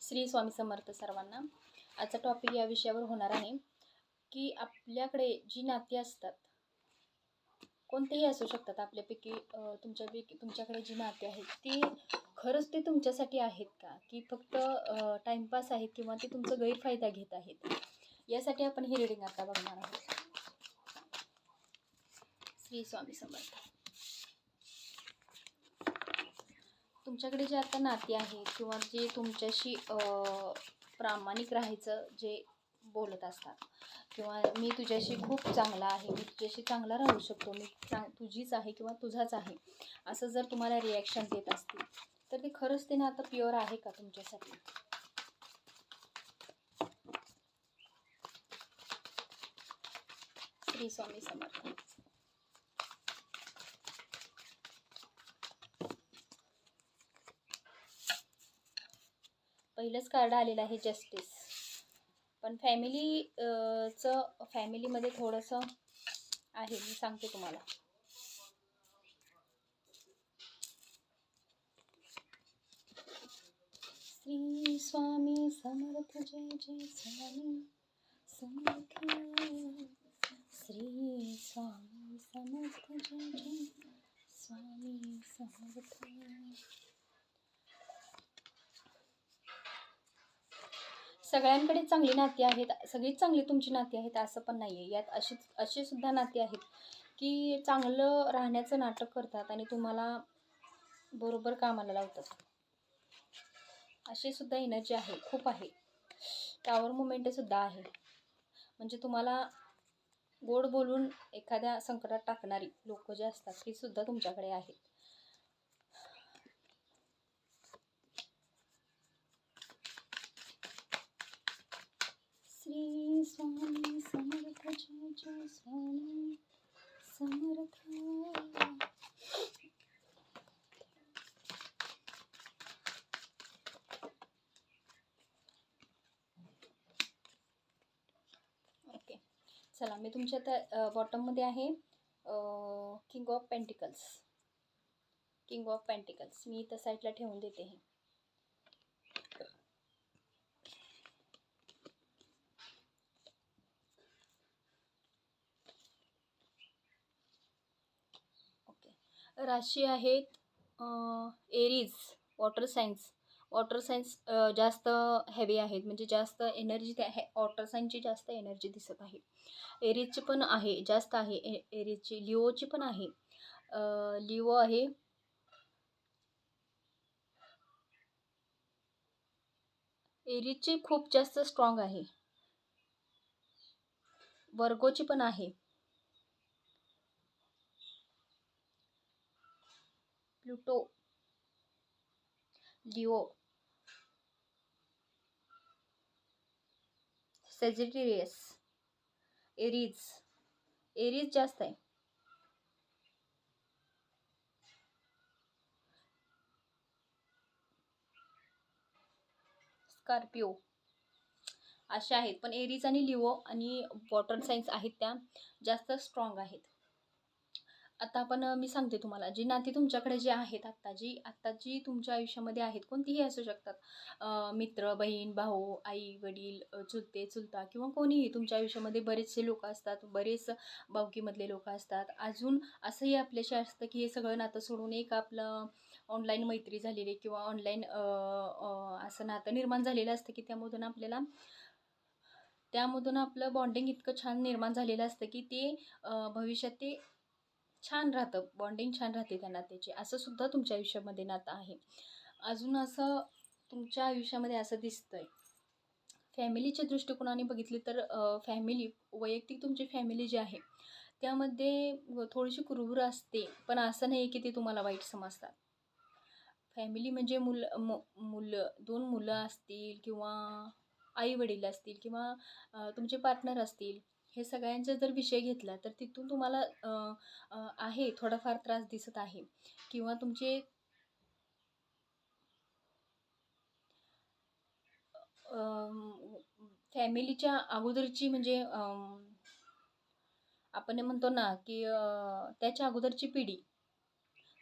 श्री स्वामी समर्थ सर्वांना आजचा टॉपिक या विषयावर होणार आहे की आपल्याकडे जी नाती असतात कोणतेही असू शकतात आपल्यापैकी तुमच्यापैकी तुमच्याकडे जी नाती आहेत ती खरंच ते तुमच्यासाठी आहेत का? की फक्त टाईमपास आहेत किंवा ते तुमचा गैरफायदा घेत आहेत? यासाठी आपण ही रिडिंग आता बघणार आहोत. श्री स्वामी समर्थ. तुमच्याकडे जे आता नाती आहेत किंवा जे तुमच्याशी प्रामाणिक राहायचं जे बोलत असतात किंवा मी तुझ्याशी खूप चांगला आहे मी तुझ्याशी चांगला राहू शकतो मी चांग तुझीच आहे किंवा तुझाच आहे असं जर तुम्हाला रिॲक्शन देत असतील तर ते खरंच ते ना आता प्युअर आहे का तुमच्यासाठी? श्री स्वामी समर्थ. पहिलंच कार्ड आलेलं आहे जस्टिस पण फॅमिली चं फॅमिलीमध्ये थोडंसं आहे मी सांगते तुम्हाला. श्री स्वामी समर्थ जय जय स्वामी समर्थ. श्री स्वामी समर्थ जय जय स्वामी समर्थ. सगळ्यांकडे चांगली नाती आहेत सगळीच चांगली तुमची नाती आहेत असं पण नाही आहे यात अशीच अशी सुद्धा नाती आहेत की चांगलं राहण्याचं नाटक करतात आणि तुम्हाला बरोबर कामाला लावतात. अशी सुद्धा एनर्जी आहे खूप आहे. टावर मुमेंटसुद्धा आहे. म्हणजे तुम्हाला गोड बोलून एखाद्या संकटात टाकणारी लोक जे असतात ती सुद्धा तुमच्याकडे आहेत. श्री स्वामी समर्थ जय जय स्वामी समर्थ. ओके. चला मी तुमच्या त्या बॉटममध्ये आहे king of pentacles king of pentacles मी इथं साईडला ठेवून देते हे. राशी आहेत Aries water signs water signs जास्त हेवी आहेत. म्हणजे जास्त एनर्जी त्या हे वॉटर सायन्सची जास्त एनर्जी दिसत आहे. एरीजची पण आहे जास्त आहे. ए एरीजची लिओची पण आहे. लिओ आहे. एरीजची खूप जास्त स्ट्रॉंग आहे. वर्गोची पण आहे. Pluto Leo Sagittarius Aries Aries जास्त आहे. स्कॉर्पिओ अशा आहेत. पण एरीज आणि लिओ आणि वॉटर सायन्स आहेत त्या जास्त स्ट्रॉंग आहेत. आता आपण मी सांगते तुम्हाला जी नाती तुमच्याकडे जी आहेत आत्ता जी आत्ता जी तुमच्या आयुष्यामध्ये आहेत कोणतीही असू शकतात. मित्र बहीण भाऊ आई वडील चुलते चुलता किंवा कोणीही तुमच्या आयुष्यामध्ये बरेचसे लोक असतात बरेच भावकीमधले लोक असतात. अजून असंही आपल्याशी असतं की हे सगळं नातं सोडून एक आपलं ऑनलाईन मैत्री झालेली किंवा ऑनलाईन असं नातं निर्माण झालेलं असतं की त्यामधून आपल्याला त्यामधून आपलं बॉन्डिंग इतकं छान निर्माण झालेलं असतं की ते भविष्यात ते छान राहतं बॉन्डिंग छान राहते त्या नात्याची असं सुद्धा तुमच्या आयुष्यामध्ये नातं आहे. अजून असं तुमच्या आयुष्यामध्ये असं दिसतंय. फॅमिलीच्या दृष्टिकोनाने बघितले तर फॅमिली वैयक्तिक तुमची फॅमिली जी आहे त्यामध्ये थोडीशी कुरबुर असते पण असं नाही की ते तुम्हाला वाईट समजतात. फॅमिली म्हणजे मुलं मु मुलं दोन मुलं असतील किंवा आई वडील असतील किंवा तुमचे पार्टनर असतील हे सगळ्यांचा जर विषय घेतला तर तिथून तुम्हाला आहे थोडाफार त्रास दिसत आहे. किंवा तुमचे फॅमिलीच्या अगोदरची म्हणजे आपण म्हणतो ना की त्याच्या अगोदरची पिढी.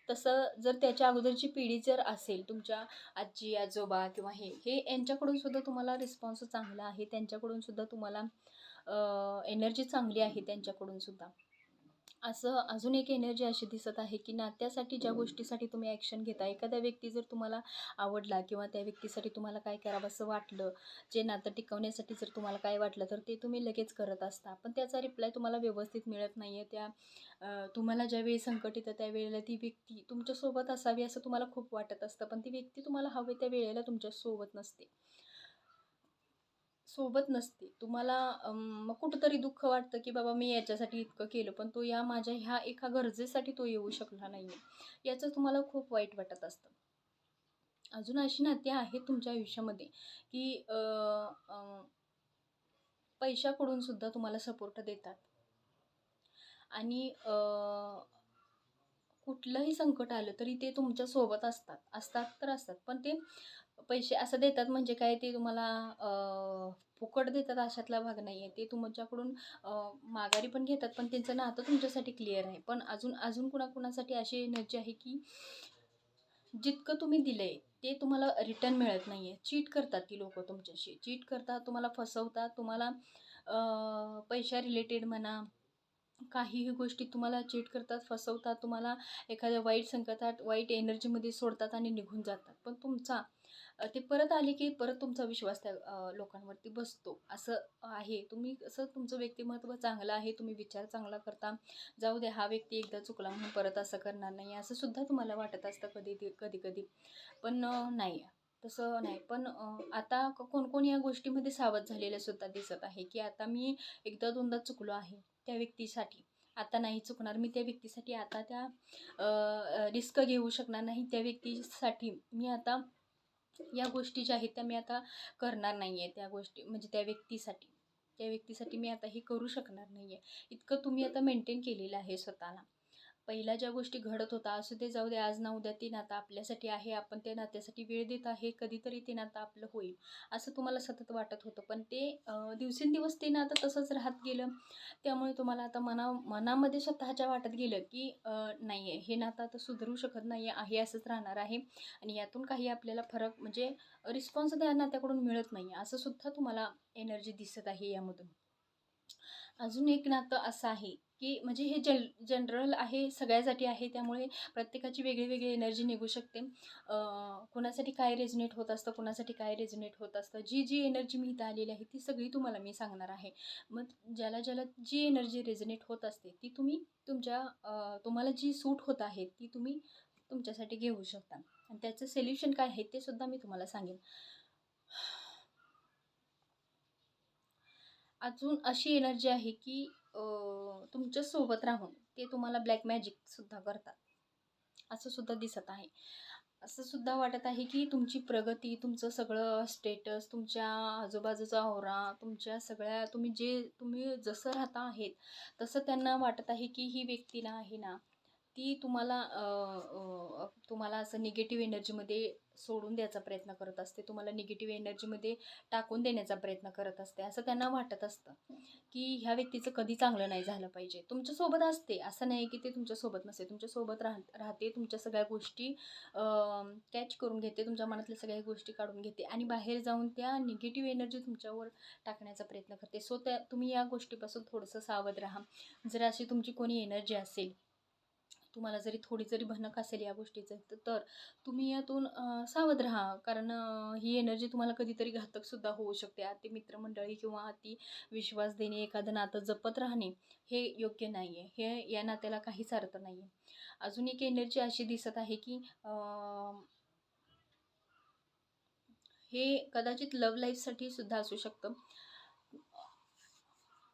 तसं जर त्याच्या अगोदरची पिढी जर असेल तुमच्या आजी आजोबा किंवा हे हे यांच्याकडून सुद्धा तुम्हाला रिस्पॉन्स चांगला आहे त्यांच्याकडून सुद्धा तुम्हाला एनर्जी चांगली आहे त्यांच्याकडून सुद्धा. असं अजून एक एनर्जी अशी दिसत आहे की नात्यासाठी ज्या गोष्टीसाठी तुम्ही ॲक्शन घेता एखाद्या व्यक्ती जर तुम्हाला आवडला किंवा त्या व्यक्तीसाठी तुम्हाला काय करावं असं वाटलं जे नातं टिकवण्यासाठी जर तुम्हाला काय वाटलं तर ते तुम्ही लगेच करत असता. पण त्याचा रिप्लाय तुम्हाला व्यवस्थित मिळत नाही आहे त्या तुम्हाला ज्यावेळी संकट येतं त्यावेळेला ती व्यक्ती तुमच्यासोबत असावी असं तुम्हाला खूप वाटत असतं पण ती व्यक्ती तुम्हाला हवे त्या वेळेला तुमच्यासोबत नसते. सोबत नसते. तुम्हाला मग कुठंतरी दुःख वाटतं की बाबा मी याच्यासाठी इतकं केलं पण तो या माझ्या ह्या एका गरजेसाठी तो येऊ शकला नाही आहे याचं तुम्हाला खूप वाईट वाटत असतं. अजून अशी नाती आहेत तुमच्या आयुष्यामध्ये की पैशाकडून सुद्धा तुम्हाला सपोर्ट देतात. आणि कुठलंही संकट आलं तरी ते तुमच्यासोबत असतात. असतात तर असतात. पण ते पैसे असं देतात म्हणजे काय? ते तुम्हाला फुकट देतात अशातला भाग नाही आहे ते तुमच्याकडून माघारी पण घेतात पण त्यांचं नातं तुमच्यासाठी क्लिअर आहे. पण अजून अजून कुणाकुणासाठी अशी एनर्जी आहे की जितकं तुम्ही दिलं आहे ते तुम्हाला रिटर्न मिळत नाही आहे चीट करतात ती लोकं तुमच्याशी. चीट करतात तुम्हाला फसवतात तुम्हाला पैशा रिलेटेड म्हणा काहीही गोष्टी तुम्हाला चीट करतात फसवतात तुम्हाला एखाद्या वाईट संकटात वाईट एनर्जीमध्ये सोडतात आणि निघून जातात. पण तुमचा ते परत आले की परत तुमचा विश्वास त्या लोकांवरती बसतो. असं आहे. तुम्ही असं तुमचं व्यक्तिमत्व चांगलं आहे तुम्ही विचार चांगला करता. जाऊ दे हा व्यक्ती एकदा चुकला म्हणून परत असं करणार नाही. असं सुद्धा तुम्हाला वाटत असतं कधी कधी कधी पण नाही. तसं नाही. पण आता कोणकोण या गोष्टीमध्ये सावध झालेलं सुद्धा दिसत आहे की आता मी एकदा दोनदा चुकलो आहे त्या व्यक्तीसाठी. आता नाही चुकणार. मी त्या व्यक्तीसाठी आता त्या रिस्क घेऊ शकणार नाही. त्या व्यक्तीसाठी मी आता या गोष्टी ज्या आहेत त्या मी आता करणार नाही आहे त्या गोष्टी म्हणजे त्या व्यक्तीसाठी. त्या व्यक्तीसाठी मी आता हे करू शकणार नाही आहे इतकं तुम्ही आता मेंटेन केलेलं आहे स्वतःला. पहिल्या ज्या गोष्टी घडत होता असू ते जाऊ दे आज ना उद्या ते नातं आपल्यासाठी आहे आपण त्या नात्यासाठी वेळ देत आहे कधीतरी ते नातं आपलं होईल असं तुम्हाला सतत वाटत होतं. पण ते दिवसेंदिवस ते नातं तसंच राहत गेलं. त्यामुळे तुम्हाला आता मना मनामध्ये स्वतःच्या वाटत गेलं की नाही आहे हे नातं आता सुधरू शकत नाही आहे असंच राहणार आहे. आणि यातून काही आपल्याला फरक म्हणजे रिस्पॉन्स त्या नात्याकडून मिळत नाही असं सुद्धा तुम्हाला एनर्जी दिसत आहे यामधून. अजून एक नातं असं आहे की म्हणजे हे जन जनरल आहे सगळ्यासाठी आहे त्यामुळे प्रत्येकाची वेगळी वेगळी एनर्जी निघू शकते. कोणासाठी कुणासाठी काय रेजनेट होत असतं कुणासाठी काय रेजनेट होत असतं जी जी एनर्जी मी इथं आलेली आहे ती सगळी तुम्हाला मी सांगणार आहे. मग ज्याला ज्याला जी एनर्जी रेझनेट होत असते ती तुम्ही तुमच्या तुम्हाला जी सूट होत आहे ती तुम्ही तुमच्यासाठी घेऊ शकता. आणि त्याचं सोल्युशन काय आहे ते सुद्धा मी तुम्हाला सांगेन. अजून अशी एनर्जी आहे की तुमच्यासोबत राहून ते तुम्हाला ब्लॅक मॅजिकसुद्धा करतात. असं सुद्धा दिसत आहे. असं सुद्धा वाटत आहे की तुमची प्रगती तुमचं सगळं स्टेटस तुमच्या आजूबाजूचा ओरा तुमच्या सगळ्या तुम्ही जे तुम्ही जसं राहता आहेत तसं त्यांना वाटत आहे की ही व्यक्ती ना आहे ना ती तुम्हाला तुम्हाला असं निगेटिव्ह एनर्जीमध्ये सोडून द्यायचा प्रयत्न करत असते. तुम्हाला निगेटिव्ह एनर्जीमध्ये टाकून देण्याचा प्रयत्न करत असते. असं त्यांना वाटत असतं की ह्या व्यक्तीचं कधी चांगलं नाही झालं पाहिजे. तुमच्यासोबत असते. असं नाही की ते तुमच्यासोबत नसते. तुमच्यासोबत राह राहते. तुमच्या सगळ्या गोष्टी कॅच करून घेते. तुमच्या मनातल्या सगळ्या गोष्टी काढून घेते. आणि बाहेर जाऊन त्या निगेटिव्ह एनर्जी तुमच्यावर टाकण्याचा प्रयत्न करते. सो त्या तुम्ही या गोष्टीपासून थोडंसं सावध राहा. जर अशी तुमची कोणी एनर्जी असेल तुम्हाला जरी थोडी जरी भनक असेल या गोष्टीचं तर- तुम्ही यातून सावध राहा. कारण ही एनर्जी तुम्हाला कधीतरी घातकसुद्धा होऊ शकते. अति मित्रमंडळी किंवा अति विश्वास देणे एखादं नातं जपत राहणे हे योग्य नाही आहे हे या नात्याला काहीच अर्थ नाही आहे अजून एक एनर्जी अशी दिसत आहे की हे कदाचित लव्ह लाईफसाठी सुद्धा असू शकतं.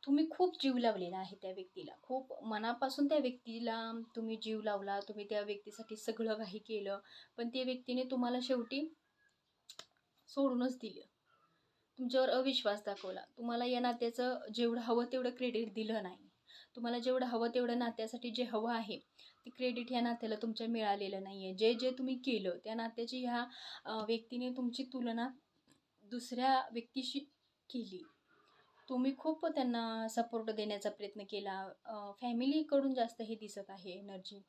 तुम्ही खूप जीव लावलेला आहे त्या व्यक्तीला. खूप मनापासून त्या व्यक्तीला तुम्ही जीव लावला तुम्ही त्या व्यक्तीसाठी सगळं काही केलं पण त्या व्यक्तीने तुम्हाला शेवटी सोडूनच दिलं. तुमच्यावर अविश्वास दाखवला. तुम्हाला या नात्याचं जेवढं हवं तेवढं क्रेडिट दिलं नाही. तुम्हाला जेवढं हवं तेवढं नात्यासाठी जे हवं आहे ते क्रेडिट ह्या नात्याला तुमच्या मिळालेलं नाही आहे जे जे तुम्ही केलं त्या नात्याची ह्या व्यक्तीने तुमची तुलना दुसऱ्या व्यक्तीशी केली. तुम्ही खूप त्यांना सपोर्ट देण्याचा प्रयत्न केला. फॅमिलीकडून जास्त हे दिसत आहे एनर्जी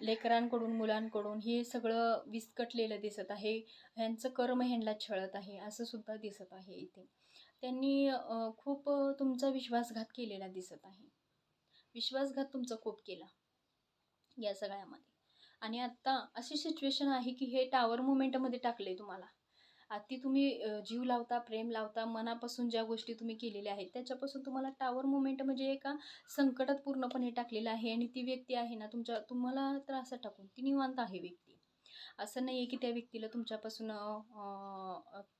लेकरांकडून मुलांकडून हे सगळं विस्कटलेलं दिसत आहे. ह्यांचं कर्म ह्यांना छळत आहे असं सुद्धा दिसत आहे इथे. त्यांनी खूप तुमचा विश्वासघात केलेला दिसत आहे. विश्वासघात तुमचा खूप केला. या सगळ्यामध्ये. आणि आत्ता अशी सिच्युएशन आहे की हे टावर मुमेंटमध्ये टाकले तुम्हाला. अति तुम्ही जीव लावता प्रेम लावता मनापासून ज्या गोष्टी तुम्ही केलेल्या आहेत त्याच्यापासून तुम्हाला टावर मुमेंट म्हणजे एका संकटात पूर्णपणे टाकलेलं आहे आणि ती व्यक्ती आहे ना तुमच्या तुम्हाला त्रासात टाकून ती निवांत आहे व्यक्ती. असं नाही आहे की त्या व्यक्तीला तुमच्यापासून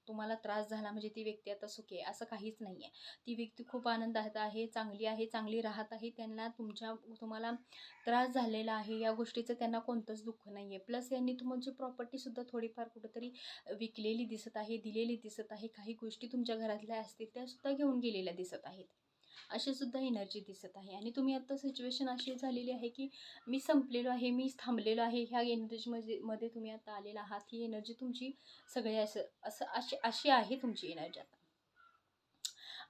तुम्हाला त्रास झाला म्हणजे ती व्यक्ती आता सुखी आहे असं काहीच नाही आहे ती व्यक्ती खूप आनंदात आहे चांगली आहे चांगली राहत आहे त्यांना तुमच्या तुम्हाला त्रास झालेला आहे या गोष्टीचं त्यांना कोणतंच दुःख नाही आहे प्लस यांनी तुमची प्रॉपर्टीसुद्धा थोडीफार कुठंतरी विकलेली दिसत आहे दिलेली दिसत आहे काही गोष्टी तुमच्या घरातल्या असतील त्यासुद्धा घेऊन गेलेल्या दिसत आहेत. अशी सुद्धा एनर्जी दिसत आहे. आणि तुम्ही आत्ता सिच्युएशन अशी झालेली आहे की मी संपलेलो आहे मी थांबलेलो आहे. ह्या एनर्जीमध्ये मध्ये तुम्ही आता आलेला आहात. ही एनर्जी तुमची सगळी असं असं अशी अशी आहे तुमची एनर्जी आता.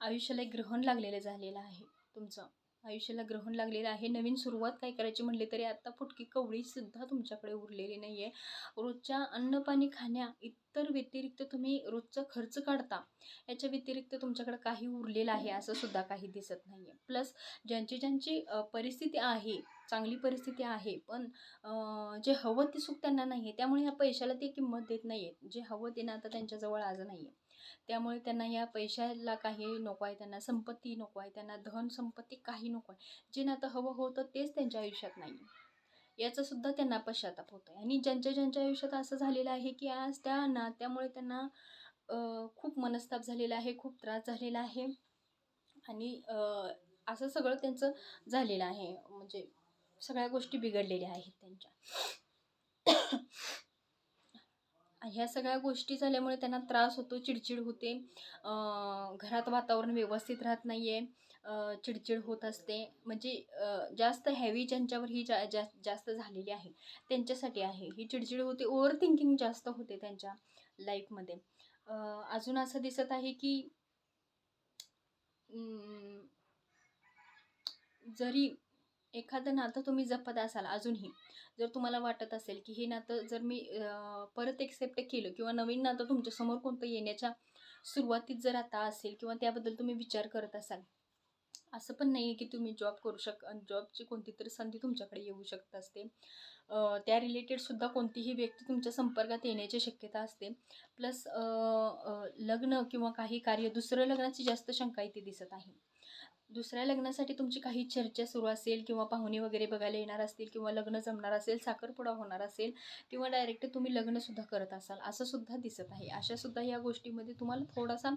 आयुष्याला एक ग्रहण लागलेलं झालेलं आहे तुमचं. आयुष्याला ग्रहण लागलेलं आहे. नवीन सुरुवात काय करायची म्हणले तरी आत्ता फुटकी कवळीसुद्धा तुमच्याकडे उरलेली नाही आहे रोजच्या अन्नपाणी खाण्या इतर व्यतिरिक्त तुम्ही रोजचा खर्च काढता. याच्या व्यतिरिक्त तुमच्याकडे काही उरलेलं आहे असं सुद्धा काही दिसत नाही आहे प्लस ज्यांची ज्यांची परिस्थिती आहे चांगली परिस्थिती आहे पण जे हवं ते सुख त्यांना नाही आहे त्यामुळे ह्या पैशाला ते किंमत देत नाही आहेत जे हवं ते ना आता त्यांच्याजवळ आज नाही आहे त्यामुळे त्यांना या पैशाला काही नको आहे त्यांना संपत्ती नको आहे त्यांना धन संपत्ती काही नको आहे. जे नातं हवं होतं तेच त्यांच्या आयुष्यात नाही याचासुद्धा त्यांना पश्चाताप होतो आहे आणि ज्यांच्या ज्यांच्या आयुष्यात असं झालेलं आहे की आज त्या नात्यामुळे त्यांना खूप मनस्ताप झालेला आहे खूप त्रास झालेला आहे. आणि असं सगळं त्यांचं झालेलं आहे. म्हणजे सगळ्या गोष्टी बिघडलेल्या आहेत त्यांच्या. ह्या सगळ्या गोष्टी झाल्यामुळे त्यांना त्रास होतो चिडचिड होते. घरात वातावरण व्यवस्थित राहत नाही आहे चिडचिड होत असते. म्हणजे जास्त हॅवी ज्यांच्यावर ही जा जा जास्त झालेली आहे त्यांच्यासाठी आहे. ही चिडचिड होते ओव्हर थिंकिंग जास्त होते त्यांच्या लाईफमध्ये अजून असं दिसत आहे की जरी एखादं नातं तुम्ही जपत असाल अजूनही जर तुम्हाला वाटत असेल की हे नातं जर मी परत एक्सेप्ट केलं किंवा नवीन नातं तुमच्यासमोर कोणतं येण्याच्या सुरुवातीत जर आता असेल किंवा त्याबद्दल तुम्ही विचार करत असाल असं पण नाही आहे की तुम्ही जॉब करू शक जॉबची कोणती तरी संधी तुमच्याकडे येऊ शकत असते. त्या रिलेटेडसुद्धा कोणतीही व्यक्ती तुमच्या संपर्कात येण्याची शक्यता असते. प्लस लग्न किंवा काही कार्य दुसरं लग्नाची जास्त शंका इथे दिसत आहे. दुसऱ्या लग्नासाठी तुमची काही चर्चा सुरू असेल किंवा पाहुणे वगैरे बघायला येणार असतील किंवा लग्न जमणार असेल साखरपुडा होणार असेल किंवा डायरेक्ट तुम्ही लग्नसुद्धा करत असाल असंसुद्धा दिसत आहे. अशासुद्धा या गोष्टीमध्ये तुम्हाला थोडासा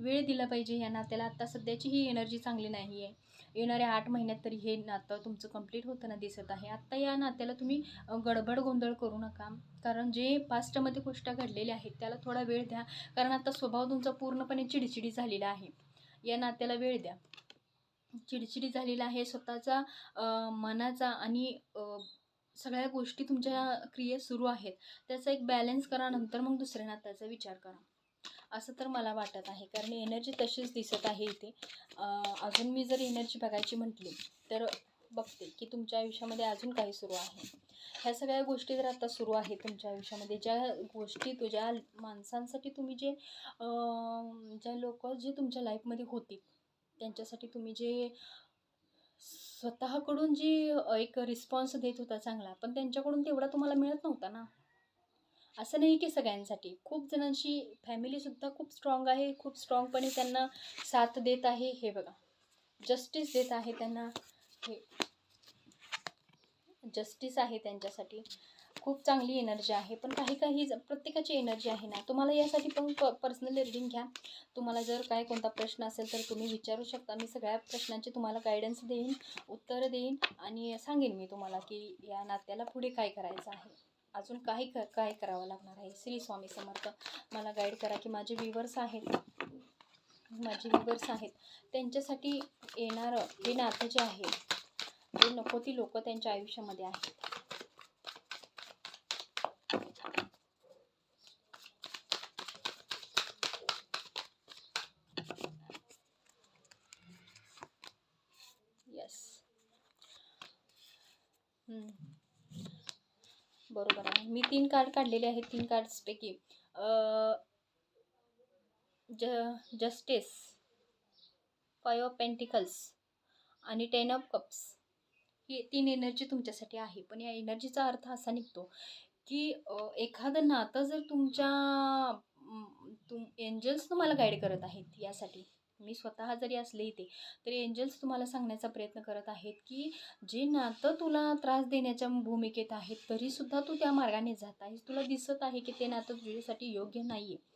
वेळ दिला पाहिजे या नात्याला. आत्ता सध्याची ही एनर्जी चांगली नाही आहे. येणाऱ्या आठ महिन्यात तरी हे नातं तुमचं कंप्लीट होताना दिसत आहे. आत्ता या नात्याला तुम्ही गडबड गोंधळ करू नका. कारण जे पास्टमध्ये गोष्टी घडलेल्या आहेत त्याला थोडा वेळ द्या. कारण आता स्वभाव तुमचा पूर्णपणे चिडचिडी झालेला आहे. या नात्याला वेळ द्या. चिडचिडी झालेला आहे. स्वतःचा मनाचा आणि सगळ्या गोष्टी तुमच्या क्रियेत सुरू आहेत. त्याचा एक बॅलन्स करा नंतर मग दुसऱ्यांना त्याचा विचार करा. असं तर मला वाटत आहे. कारण एनर्जी तशीच दिसत आहे इथे. अजून मी जर एनर्जी बघायची म्हटली तर बघते की तुमच्या आयुष्यामध्ये अजून काही सुरू आहे. ह्या सगळ्या गोष्टी जर आता सुरू आहेत तुमच्या आयुष्यामध्ये ज्या गोष्टी तुझ्या माणसांसाठी तुम्ही जे ज्या लोक जे तुमच्या लाईफमध्ये होती त्यांच्यासाठी तुम्ही जे स्वतःकडून जी एक रिस्पॉन्स देत होता चांगला पण त्यांच्याकडून तेवढा तुम्हाला मिळत नव्हता ना? असं नाही की सगळ्यांसाठी. खूप जणांची फॅमिलीसुद्धा खूप स्ट्रॉंग आहे खूप स्ट्रॉंगपणे त्यांना साथ देत आहे. हे बघा. जस्टिस देत आहे त्यांना. हे. जस्टिस आहे त्यांच्यासाठी. खूप चांगली एनर्जी आहे. पण काही काही ज- प्रत्येकाची एनर्जी आहे ना. तुम्हाला यासाठी पण प पर्सनल रिडिंग घ्या. तुम्हाला जर काय कोणता प्रश्न असेल तर तुम्ही विचारू शकता. मी सगळ्या प्रश्नांचे तुम्हाला गायडन्स देईन उत्तरं देईन आणि सांगेन मी तुम्हाला की या नात्याला पुढे काय करायचं आहे. अजून काही क काय करावं लागणार आहे? श्री स्वामी समर्थ मला गाईड करा की माझे व्ह्युअर्स आहेत माझे व्ह्युअर्स आहेत त्यांच्यासाठी येणारं हे नातं जे आहे ते नको ती लोकं त्यांच्या आयुष्यामध्ये आहेत. बरोबर आहे. मी तीन कार्ड काढलेले आहेत. तीन कार्ड्सपैकी ज जस्टिस फाईव्ह ऑफ पेंटिकल्स आणि टेन ऑफ कप्स ही तीन एनर्जी तुमच्यासाठी आहे. पण या एनर्जीचा अर्थ असा निघतो की एखादं नातं जर तुमच्या तुम एंजल्स तुम्हाला गाईड करत आहेत यासाठी मी स्वतः जरी असले इथे तरी एंजल्स तुम्हाला सांगण्याचा प्रयत्न करत आहेत की जे नातं तुला त्रास देण्याच्या भूमिकेत आहेत तरीसुद्धा तू त्या मार्गाने जात आहेस. तुला दिसत आहे की ते नातं तुझ्यासाठी योग्य नाही आहे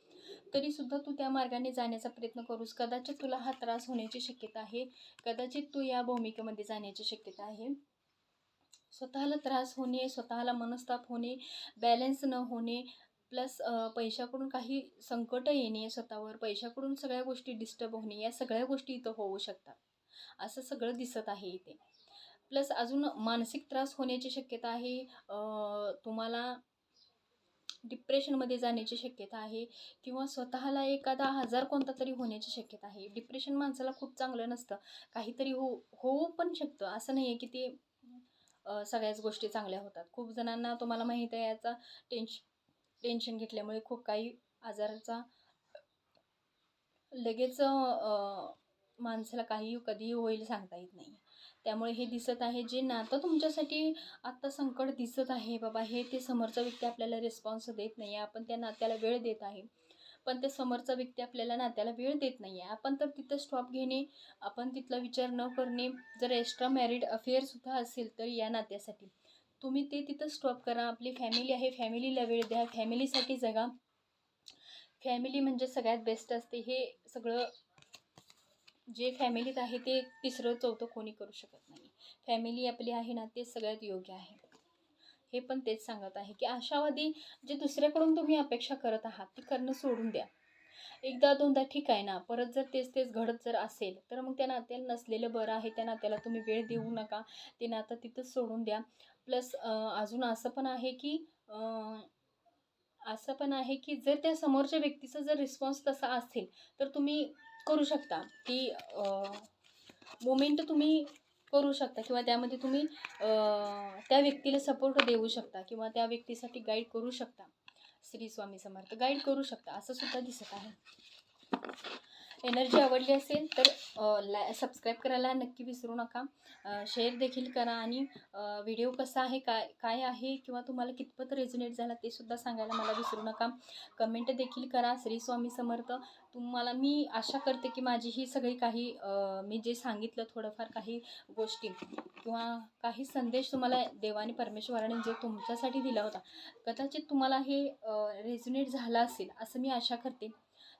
तरीसुद्धा तू त्या मार्गाने जाण्याचा प्रयत्न करूस. कदाचित तुला हा त्रास होण्याची शक्यता आहे. कदाचित तू या भूमिकेमध्ये जाण्याची शक्यता आहे. स्वतःला त्रास होणे स्वतःला मनस्ताप होणे बॅलन्स न होणे प्लस पैशाकडून काही संकट येणे स्वतःवर. पैशाकडून सगळ्या गोष्टी डिस्टर्ब होणे या सगळ्या गोष्टी इथं होऊ शकतात. असं सगळं दिसत आहे इथे. प्लस अजून मानसिक त्रास होण्याची शक्यता आहे. तुम्हाला डिप्रेशनमध्ये जाण्याची शक्यता आहे किंवा स्वतःला एखादा आजार कोणता तरी होण्याची शक्यता आहे. डिप्रेशन माणसाला खूप चांगलं नसतं. काहीतरी हो होऊ पण शकतं. असं नाही आहे की ते सगळ्याच गोष्टी चांगल्या होतात. खूप जणांना तुम्हाला माहीत आहे याचा टेन्श टेन्शन घेतल्यामुळे खूप काही आजाराचा लगेच माणसाला काही कधीही होईल सांगता येत नाही. त्यामुळे हे दिसत आहे जे नातं तुमच्यासाठी आत्ता संकट दिसत आहे बाबा हे ते समोरचा व्यक्ती आपल्याला रिस्पॉन्स देत नाही आहे. आपण त्या नात्याला वेळ देत आहे. पण ते समोरचा व्यक्ती आपल्याला नात्याला वेळ देत नाही आहे. आपण तर तिथं स्टॉप घेणे आपण तिथला विचार न करणे जर एक्स्ट्रा मॅरिड अफेअरसुद्धा असेल तर या नात्यासाठी. तुम्ही ते तिथं स्टॉप करा. आपली फॅमिली आहे फॅमिलीला वेळ द्या. फॅमिलीसाठी जगा. फॅमिली म्हणजे सगळ्यात बेस्ट असते. हे सगळं जे फॅमिलीत आहे ते तिसरं चौथं कोणी करू शकत नाही. फॅमिली आपली आहे ना ते सगळ्यात योग्य आहे. हे पण तेच सांगत आहे की आशावादी जे दुसऱ्याकडून तुम्ही अपेक्षा करत आहात ते करणं सोडून द्या. एकदा दोनदा ठीक आहे ना. परत जर तेच तेच घडत जर असेल तर मग त्या नात्याला नसलेलं बरं आहे. त्या नात्याला तुम्ही वेळ देऊ नका. ते नातं तिथंच सोडून द्या. प्लस अजून असं पण आहे की असं पण आहे की जर त्या समोरच्या व्यक्तीचा जर रिस्पॉन्स तसा असेल तर तुम्ही करू शकता. की मोमेंट तुम्ही करू शकता किंवा त्यामध्ये तुम्ही त्या व्यक्तीला सपोर्ट देऊ शकता किंवा त्या व्यक्तीसाठी गाईड करू शकता. श्री स्वामी समर्थ. गाईड करू शकता असं सुद्धा दिसत आहे. एनर्जी आवडली असेल तर ला सबस्क्राईब करायला नक्की विसरू नका. शेअर देखील करा आणि व्हिडिओ कसा आहे काय काय आहे किंवा तुम्हाला कितपत रेझोनेट झाला ते सुद्धा सांगायला मला विसरू नका. कमेंट देखील करा. श्री स्वामी समर्थ. तुम्हाला मी आशा करते की माझी ही सगळी काही मी जे सांगितलं थोडंफार काही गोष्टी किंवा काही संदेश तुम्हाला देवाने परमेश्वराने जो तुमच्यासाठी दिला होता कदाचित तुम्हाला हे रेझोनेट झाला असेल असं मी आशा करते.